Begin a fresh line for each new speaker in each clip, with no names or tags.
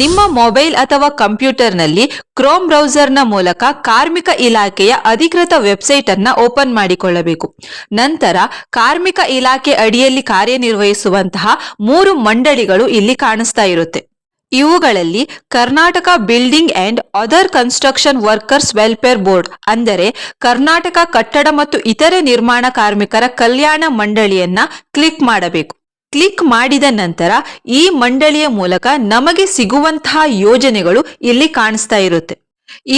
ನಿಮ್ಮ ಮೊಬೈಲ್ ಅಥವಾ ಕಂಪ್ಯೂಟರ್ನಲ್ಲಿ ಕ್ರೋಮ್ ಬ್ರೌಸರ್ನ ಮೂಲಕ ಕಾರ್ಮಿಕ ಇಲಾಖೆಯ ಅಧಿಕೃತ ವೆಬ್ಸೈಟ್ ಅನ್ನ ಓಪನ್ ಮಾಡಿಕೊಳ್ಳಬೇಕು. ನಂತರ ಕಾರ್ಮಿಕ ಇಲಾಖೆ ಅಡಿಯಲ್ಲಿ ಕಾರ್ಯನಿರ್ವಹಿಸುವಂತಹ ಮೂರು ಮಂಡಳಿಗಳು ಇಲ್ಲಿ ಕಾಣಿಸ್ತಾ ಇರುತ್ತೆ. ಇವುಗಳಲ್ಲಿ Karnataka building and other construction workers welfare board ಅಂದರೆ ಕರ್ನಾಟಕ ಕಟ್ಟಡ ಮತ್ತು ಇತರೆ ನಿರ್ಮಾಣ ಕಾರ್ಮಿಕರ ಕಲ್ಯಾಣ ಮಂಡಳಿಯನ್ನ ಕ್ಲಿಕ್ ಮಾಡಬೇಕು. ಕ್ಲಿಕ್ ಮಾಡಿದ ನಂತರ ಈ ಮಂಡಳಿಯ ಮೂಲಕ ನಮಗೆ ಸಿಗುವಂತಹ ಯೋಜನೆಗಳು ಇಲ್ಲಿ ಕಾಣಿಸ್ತಾ ಇರುತ್ತೆ.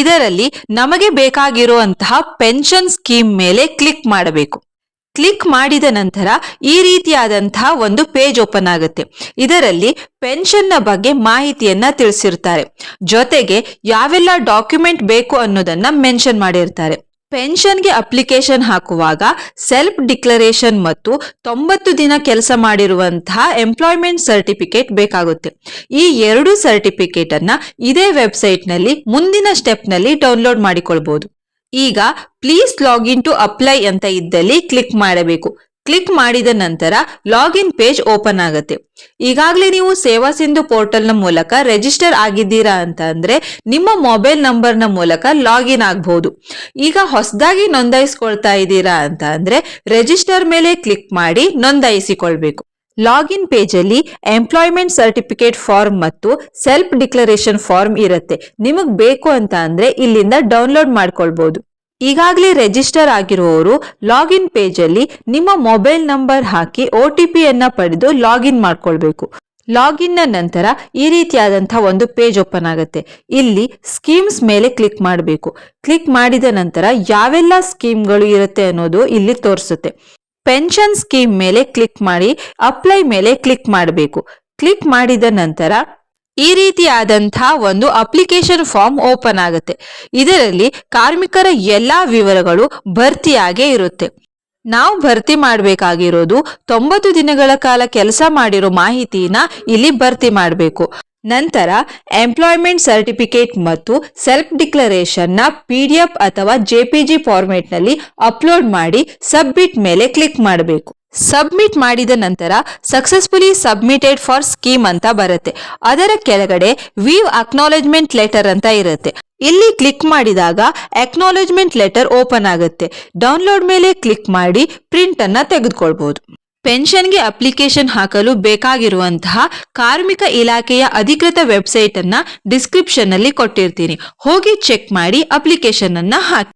ಇದರಲ್ಲಿ ನಮಗೆ ಬೇಕಾಗಿರುವಂತಹ ಪೆನ್ಷನ್ ಸ್ಕೀಮ್ ಮೇಲೆ ಕ್ಲಿಕ್ ಮಾಡಬೇಕು. ಕ್ಲಿಕ್ ಮಾಡಿದ ನಂತರ ಈ ರೀತಿಯಾದಂತಹ ಒಂದು ಪೇಜ್ ಓಪನ್ ಆಗುತ್ತೆ. ಇದರಲ್ಲಿ ಪೆನ್ಷನ್ನ ಬಗ್ಗೆ ಮಾಹಿತಿಯನ್ನ ತಿಳಿಸಿರ್ತಾರೆ. ಜೊತೆಗೆ ಯಾವೆಲ್ಲ ಡಾಕ್ಯುಮೆಂಟ್ ಬೇಕು ಅನ್ನೋದನ್ನ ಮೆನ್ಷನ್ ಮಾಡಿರ್ತಾರೆ. ಪೆನ್ಷನ್ಗೆ ಅಪ್ಲಿಕೇಶನ್ ಹಾಕುವಾಗ ಸೆಲ್ಫ್ ಡಿಕ್ಲರೇಷನ್ ಮತ್ತು ತೊಂಬತ್ತು ದಿನ ಕೆಲಸ ಮಾಡಿರುವಂತಹ ಎಂಪ್ಲಾಯ್ಮೆಂಟ್ ಸರ್ಟಿಫಿಕೇಟ್ ಬೇಕಾಗುತ್ತೆ. ಈ ಎರಡು ಸರ್ಟಿಫಿಕೇಟ್ ಅನ್ನ ಇದೇ ವೆಬ್ಸೈಟ್ನಲ್ಲಿ ಮುಂದಿನ ಸ್ಟೆಪ್ನಲ್ಲಿ ಡೌನ್ಲೋಡ್ ಮಾಡಿಕೊಳ್ಬಹುದು ಈಗ ಪ್ಲೀಸ್ ಲಾಗಿನ್ ಟು ಅಪ್ಲೈ ಅಂತ ಇದ್ದಲ್ಲಿ ಕ್ಲಿಕ್ ಮಾಡಬೇಕು. ಕ್ಲಿಕ್ ಮಾಡಿದ ನಂತರ ಲಾಗಿನ್ ಪೇಜ್ ಓಪನ್ ಆಗುತ್ತೆ. ಈಗಾಗಲೇ ನೀವು ಸೇವಾ ಸಿಂಧು ಪೋರ್ಟಲ್ನ ಮೂಲಕ ರಿಜಿಸ್ಟರ್ ಆಗಿದ್ದೀರಾ ಅಂತ ಅಂದ್ರೆ ನಿಮ್ಮ ಮೊಬೈಲ್ ನಂಬರ್ನ ಮೂಲಕ ಲಾಗಿನ್ ಆಗಬಹುದು ಈಗ ಹೊಸದಾಗಿ ನೋಂದಾಯಿಸ್ಕೊಳ್ತಾ ಇದ್ದೀರಾ ಅಂತ ಅಂದ್ರೆ ರಿಜಿಸ್ಟರ್ ಮೇಲೆ ಕ್ಲಿಕ್ ಮಾಡಿ ನೋಂದಾಯಿಸಿಕೊಳ್ಬೇಕು. ಲಾಗಿನ್ ಪೇಜಲ್ಲಿ ಎಂಪ್ಲಾಯ್ಮೆಂಟ್ ಸರ್ಟಿಫಿಕೇಟ್ ಫಾರ್ಮ್ ಮತ್ತು ಸೆಲ್ಫ್ ಡಿಕ್ಲರೇಷನ್ ಫಾರ್ಮ್ ಇರುತ್ತೆ. ನಿಮಗೆ ಬೇಕು ಅಂತ ಅಂದ್ರೆ ಇಲ್ಲಿಂದ ಡೌನ್ಲೋಡ್ ಮಾಡ್ಕೊಳ್ಬಹುದು ಈಗಾಗಲೇ ರಿಜಿಸ್ಟರ್ ಆಗಿರುವವರು ಲಾಗಿನ್ ಪೇಜಲ್ಲಿ ನಿಮ್ಮ ಮೊಬೈಲ್ ನಂಬರ್ ಹಾಕಿ ಒ ಟಿ ಪಿಯನ್ನು ಪಡೆದು ಲಾಗಿನ್ ಮಾಡ್ಕೊಳ್ಬೇಕು. ಲಾಗಿನ್ನ ನಂತರ ಈ ರೀತಿಯಾದಂತಹ ಒಂದು ಪೇಜ್ ಓಪನ್ ಆಗುತ್ತೆ. ಇಲ್ಲಿ ಸ್ಕೀಮ್ಸ್ ಮೇಲೆ ಕ್ಲಿಕ್ ಮಾಡಬೇಕು. ಕ್ಲಿಕ್ ಮಾಡಿದ ನಂತರ ಯಾವೆಲ್ಲ ಸ್ಕೀಮ್ಗಳು ಇರುತ್ತೆ ಅನ್ನೋದು ಇಲ್ಲಿ ತೋರಿಸುತ್ತೆ. ಪೆನ್ಷನ್ ಸ್ಕೀಮ್ ಮೇಲೆ ಕ್ಲಿಕ್ ಮಾಡಿ ಅಪ್ಲೈ ಮೇಲೆ ಕ್ಲಿಕ್ ಮಾಡಬೇಕು. ಕ್ಲಿಕ್ ಮಾಡಿದ ನಂತರ ಈ ರೀತಿಯಾದಂತಹ ಒಂದು ಅಪ್ಲಿಕೇಶನ್ ಫಾರ್ಮ್ ಓಪನ್ ಆಗುತ್ತೆ. ಇದರಲ್ಲಿ ಕಾರ್ಮಿಕರ ಎಲ್ಲಾ ವಿವರಗಳು ಭರ್ತಿಯಾಗೇ ಇರುತ್ತೆ. ನಾವು ಭರ್ತಿ ಮಾಡಬೇಕಾಗಿರೋದು ತೊಂಬತ್ತು ದಿನಗಳ ಕಾಲ ಕೆಲಸ ಮಾಡಿರೋ ಮಾಹಿತಿನ ಇಲ್ಲಿ ಭರ್ತಿ ಮಾಡಬೇಕು. ನಂತರ ಎಂಪ್ಲಾಯ್ಮೆಂಟ್ ಸರ್ಟಿಫಿಕೇಟ್ ಮತ್ತು ಸೆಲ್ಫ್ ಡಿಕ್ಲರೇಷನ್ನ ಪಿ ಡಿ ಎಫ್ ಅಥವಾ ಜೆ ಪಿ ಜಿ ಫಾರ್ಮೆಟ್ನಲ್ಲಿ ಅಪ್ಲೋಡ್ ಮಾಡಿ ಸಬ್ಮಿಟ್ ಮೇಲೆ ಕ್ಲಿಕ್ ಮಾಡಬೇಕು. ಸಬ್ಮಿಟ್ ಮಾಡಿದ ನಂತರ ಸಕ್ಸಸ್ಫುಲಿ ಸಬ್ಮಿಟೆಡ್ ಫಾರ್ ಸ್ಕೀಮ್ ಅಂತ ಬರುತ್ತೆ. ಅದರ ಕೆಳಗಡೆ ವೀವ್ ಅಕ್ನಾಲೆಜ್ಮೆಂಟ್ ಲೆಟರ್ ಅಂತ ಇರುತ್ತೆ. ಇಲ್ಲಿ ಕ್ಲಿಕ್ ಮಾಡಿದಾಗ ಅಕ್ನಾಲೆಜ್ಮೆಂಟ್ ಲೆಟರ್ ಓಪನ್ ಆಗುತ್ತೆ. ಡೌನ್ಲೋಡ್ ಮೇಲೆ ಕ್ಲಿಕ್ ಮಾಡಿ ಪ್ರಿಂಟ್ ಅನ್ನ ತೆಗೆದುಕೊಳ್ಬಹುದು ಪೆನ್ಷನ್ಗೆ ಅಪ್ಲಿಕೇಶನ್ ಹಾಕಲು ಬೇಕಾಗಿರುವಂತಹ ಕಾರ್ಮಿಕ ಇಲಾಖೆಯ ಅಧಿಕೃತ ವೆಬ್ಸೈಟ್ ಅನ್ನ ಡಿಸ್ಕ್ರಿಪ್ಷನ್ ಅಲ್ಲಿ ಕೊಟ್ಟಿರ್ತೀನಿ. ಹೋಗಿ ಚೆಕ್ ಮಾಡಿ ಅಪ್ಲಿಕೇಶನ್ ಅನ್ನ ಹಾಕಿ.